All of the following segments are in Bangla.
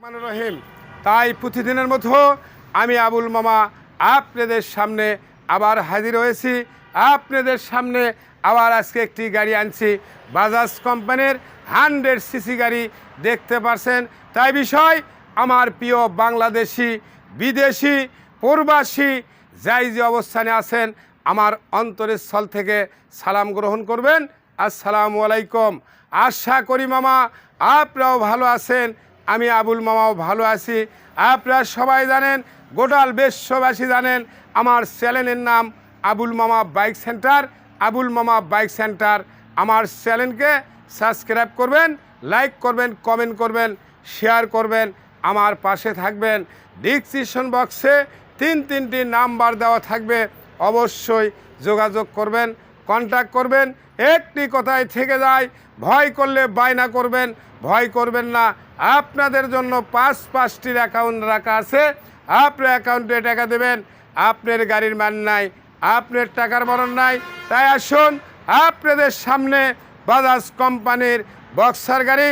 রহিম। তাই প্রতিদিনের মতো আমি আবুল মামা আপনাদের সামনে আবার হাজির হয়েছি। আপনাদের সামনে আবার আজকে একটি গাড়ি আনছি। বাজাজ কোম্পানির হান্ড্রেড সিসি গাড়ি দেখতে পারছেন। তাই বিষয়, আমার প্রিয় বাংলাদেশি, বিদেশি, প্রবাসী যাই যে অবস্থানে আছেন, আমার অন্তরের স্থল থেকে সালাম গ্রহণ করবেন। আসসালামু আলাইকুম। আশা করি মামা, আপনারাও ভালো আছেন। আমি আবুল মামাও ভালো আছি। আপনারা সবাই জানেন, গোটাল বিশ্ববাসী জানেন, আমার চ্যানেলের নাম আবুল মামা বাইক সেন্টার। আবুল মামা বাইক সেন্টার, আমার চ্যানেলকে সাবস্ক্রাইব করবেন, লাইক করবেন, কমেন্ট করবেন, শেয়ার করবেন, আমার পাশে থাকবেন। ডিসক্রিপশন বক্সে তিন তিনটি নাম্বার দেওয়া থাকবে, অবশ্যই যোগাযোগ করবেন। কন্ট্যাক্ট করবেন, একটি কথায় থেকে যায়, ভয় করলে বায়না করবেন, ভয় করবেন না। আপনাদের জন্য পাঁচ পাঁচটির অ্যাকাউন্ট রাখা আছে। আপনার অ্যাকাউন্টে টাকা দেবেন, আপনার গাড়ির মান নাই, আপনার টাকার মরণ নাই। তাই আসুন, আপনাদের সামনে বাজাজ কোম্পানির বক্সার গাড়ি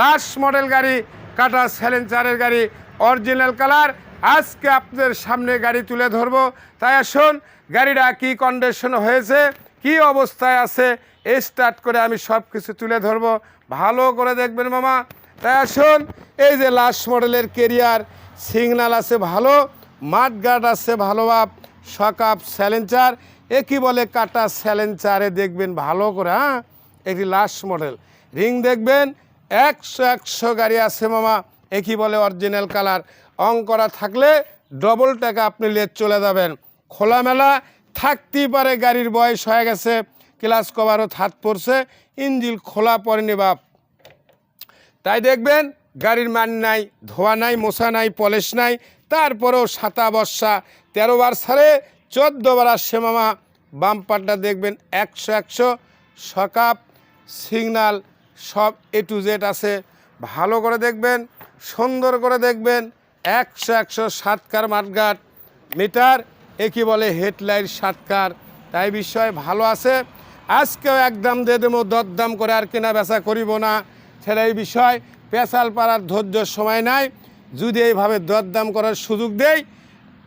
লাস্ট মডেল গাড়ি কাটা স্যালেঞ্চারের গাড়ি অরিজিনাল কালার আজকে আপনাদের সামনে গাড়ি তুলে ধরবো। তাই আসুন, গাড়িটা কি কন্ডিশন হয়েছে? কি অবস্থায় আছে স্টার্ট করে আমি সব কিছু তুলে ধরবো। ভালো করে দেখবেন মামা। তাই আসুন, এই যে লাস্ট মডেলের কেরিয়ার সিগনাল আছে ভালো, মাঠ গার্ড আছে ভালো বাপ সকাপ স্যালেঞ্চার এ কি বলে কাটা স্যালেঞ্চারে দেখবেন ভালো করে হ্যাঁ? এটি লাস্ট মডেল রিং দেখবেন, একশো একশো গাড়ি আছে মামা। এ একই বলে অরিজিনাল কালার অং করা থাকলে ডবল টাকা আপনি লেট চলে যাবেন। খোলামেলা থাকতেই পারে, গাড়ির বয়স হয়ে গেছে, ক্লাস কভারও হাত পড়ছে, ইঞ্জিল খোলা পড়েনি বাপ। তাই দেখবেন, গাড়ির মান নাই, ধোয়া নাই মশা নাই, পলিশ নাই, তারপরেও সাতা বর্ষা। তেরো বার সারে চোদ্দ বার আসছে মামা। বাম্পারটা দেখবেন একশো একশো, সকাপ, সিগনাল, সব এ টু জেড আছে। ভালো করে দেখবেন, সুন্দর করে দেখবেন, একশো একশো সাতকার মাঠঘাট, মিটার একই বলে হেডলাইট সাতকার। তাই বিষয় ভালো আছে। আজকেও একদম দিয়ে দেবো, দরদাম করে আর কেনা বেচা করিব না। ছেলে, এই বিষয় পেশাল পাড়ার ধৈর্য সময় নাই। যদি এইভাবে দরদাম করার সুযোগ দেই,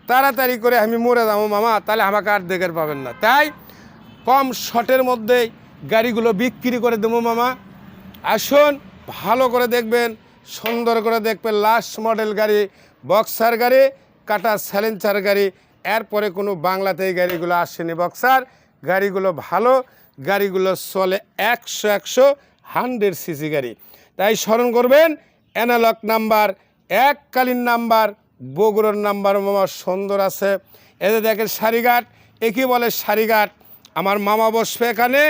তাড়াতাড়ি করে আমি মরে যাব মামা, তাহলে আমাকে আর দেখের পাবেন না। তাই কম শটের মধ্যেই গাড়িগুলো বিক্রি করে দেবো মামা। আসুন, ভালো করে দেখবেন, সুন্দর করে দেখবেন। লাস্ট মডেল গাড়ি, বক্সার গাড়ি, কাটা স্যালেঞ্চার গাড়ি এরপরে কোনো বাংলাতে এই গাড়িগুলো আসেনি বক্সার। গাড়িগুলো ভালো, গাড়িগুলো চলে একশো একশো হান্ড্রেড সিসি গাড়ি। তাই স্মরণ করবেন অ্যানালগ নাম্বার এককালীন নাম্বার বগুড়োর নাম্বার মামা সুন্দর আছে। এতে দেখেন সারিঘাট একই বলে সারিঘাট? আমার মামা বসবে এখানে,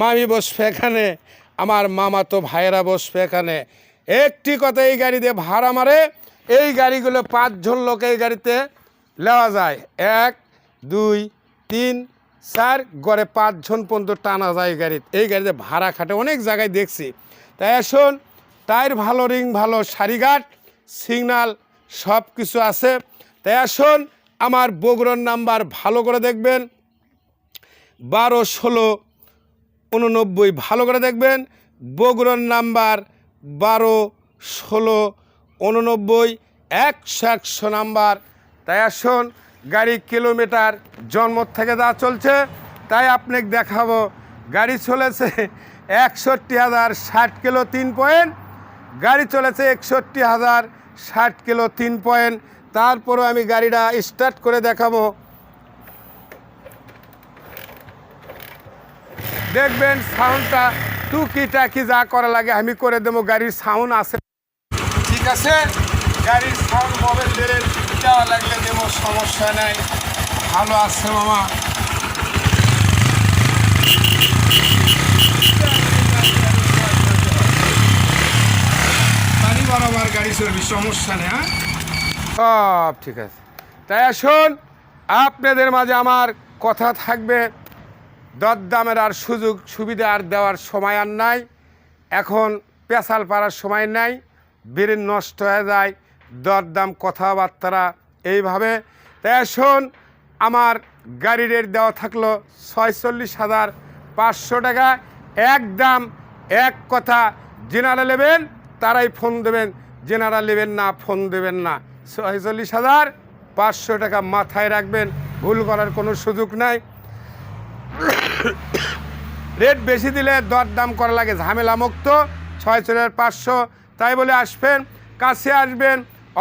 মামি বসবে এখানে, আমার মামা তো ভাইয়েরা বসবে এখানে। একটি কথা এই গাড়িতে ভাড়া মারে, এই গাড়িগুলো পাঁচজন লোক এই গাড়িতে নেওয়া যায়। এক, দুই, তিন, চার, গড়ে পাঁচজন পর্যন্ত টানা যায় গাড়িতে। এই গাড়িতে ভাড়া খাটে অনেক জায়গায় দেখছি। তাই আসুন, টায়ার ভালো, রিং ভালো, সারিঘাট, সিগনাল সব কিছু আছে। তাই আসুন, আমার বগুড়ার নাম্বার ভালো করে দেখবেন। বারো, ষোলো, উননব্বই ভালো করে দেখবেন। বগুড়ার নাম্বার বারো, ষোলো, উননব্বই, একশো একশো নাম্বার। তাই আসুন, গাড়ি কিলোমিটার জন্ম থেকে যা চলছে, তাই আপনাকে দেখাবো। গাড়ি চলেছে একষট্টি হাজার ষাট কিলো তিন পয়েন্ট, গাড়ি চলেছে একষট্টি হাজার ষাট কিলো তিন পয়েন্ট। তারপরও আমি গাড়িটা স্টার্ট করে দেখাবো। দেখবেন সাউন্ডটা টুকি টাকি যা করা লাগে, আমি করে দেবো। গাড়ির সাউন্ড আছে। ঠিক আছে? গাড়ির সাউন্ড মোবাইল বেড়ে লাগলে সমস্যা নাই। ভালো আছে, মামা। গাড়ি সমস্যা হ্যাঁ? সব ঠিক আছে। তাই আসুন, আপনাদের মাঝে আমার কথা থাকবে। দরদামের আর সুযোগ সুবিধা আর দেওয়ার সময় আর নাই। এখন পেশাল পাড়ার সময় নাই। ব্রেন নষ্ট হয়ে যায়। দরদাম কথাবার্তারা এইভাবে। তাই আসুন আমার গাড়ি রেট দেওয়া থাকল ছয়চল্লিশ হাজার পাঁচশো টাকা। এক দাম এক কথা জেনারেল নেবেন তারাই ফোন দেবেন। জেনারা নেবেন না ফোন দেবেন না। ছয়চল্লিশ হাজার পাঁচশো টাকা মাথায় রাখবেন, ভুল করার কোনো সুযোগ নাই। রেট বেশি দিলে দর দাম করা লাগে ঝামেলা মুক্ত ছয় চল্লিশ পাঁচশো। তাই বলে আসবেন, কাছে আসবেন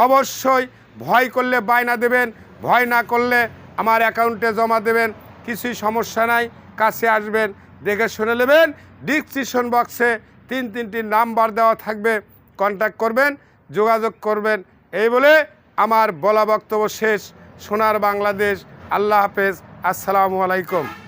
অবশ্যই ভয় করলে বায়না দেবেন, ভয় না করলে আমার অ্যাকাউন্টে জমা দেবেন, কিছুই সমস্যা নাই, কাছে আসবেন, দেখে শুনে নেবেন, ডিসক্রিপশন বক্সে তিন তিনটি নাম্বার দেওয়া থাকবে কন্ট্যাক্ট করবেন, যোগাযোগ করবেন। এই বলে আমার বলা বক্তব্য শেষ। সোনার বাংলাদেশ। আল্লাহ হাফেজ। আসসালামু আলাইকুম।